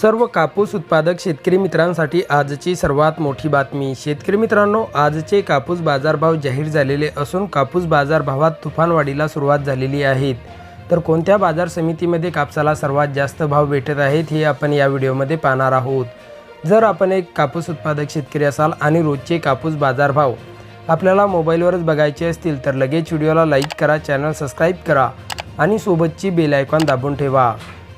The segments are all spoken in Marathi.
सर्व कापूस उत्पादक शेतकरी मित्रांसाठी आजची सर्वात मोठी बातमी. शेतकरी मित्रांनो आजचे कापूस बाजारभाव जाहीर झालेले असून कापूस बाजारभावात तुफानवाढीला सुरुवात झालेली आहे. तर कोणत्या बाजार समितीमध्ये कापसाला सर्वात जास्त भाव भेटत आहेत हे आपण या व्हिडिओमध्ये पाहणार आहोत. जर आपण एक कापूस उत्पादक शेतकरी असाल आणि रोजचे कापूस बाजारभाव आपल्याला मोबाईलवरच बघायचे असतील तर लगेच व्हिडिओला लाईक करा चॅनल सबस्क्राईब करा आणि सोबतची बेल आयकॉन दाबून ठेवा.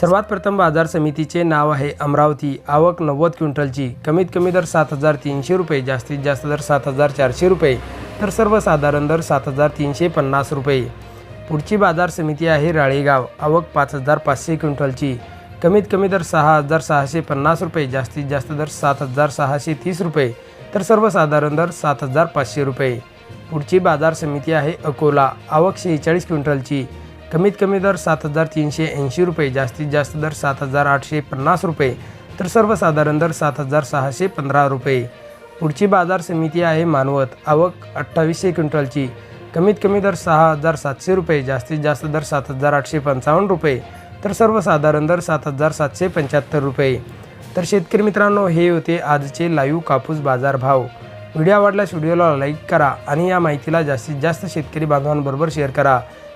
सर्वात प्रथम बाजार समितीचे नाव आहे अमरावती. आवक नव्वद क्विंटलची. कमीत कमी दर सात हजार तीनशे रुपये जास्तीत जास्त दर सात हजार चारशे रुपये तर सर्वसाधारण दर सात हजार तीनशे पन्नास रुपये. पुढची बाजार समिती आहे राळेगाव. आवक पाच हजार पाचशे क्विंटलची. कमीत कमी दर सहा हजार सहाशे पन्नास रुपये जास्तीत जास्त दर सात हजार सहाशे तीस रुपये तर सर्वसाधारण दर सात हजार पाचशे रुपये. पुढची बाजार समिती आहे अकोला. आवक शेहेचाळीस क्विंटलची. कमीत कमी दर सात हजार तीनशे ऐंशी रुपये जास्तीत जास्त दर सात हजार आठशे पन्नास रुपये तर सर्वसाधारण दर सात हजार सहाशे पंधरा रुपये. पुढची बाजार समिती आहे मानवत आवक अठ्ठावीसशे क्विंटलची. कमीत कमी दर सहा हजार सातशे रुपये जास्तीत जास्त दर सात हजार आठशे पंचावन्न रुपये तर सर्वसाधारण दर सात हजार सातशे पंच्याहत्तर रुपये. तर शेतकरी मित्रांनो हे होते आजचे लाईव्ह कापूस बाजार भाव. व्हिडिओ आवडल्यास व्हिडिओला लाईक करा आणि या माहितीला जास्तीत जास्त शेतकरी बांधवांबरोबर शेअर करा.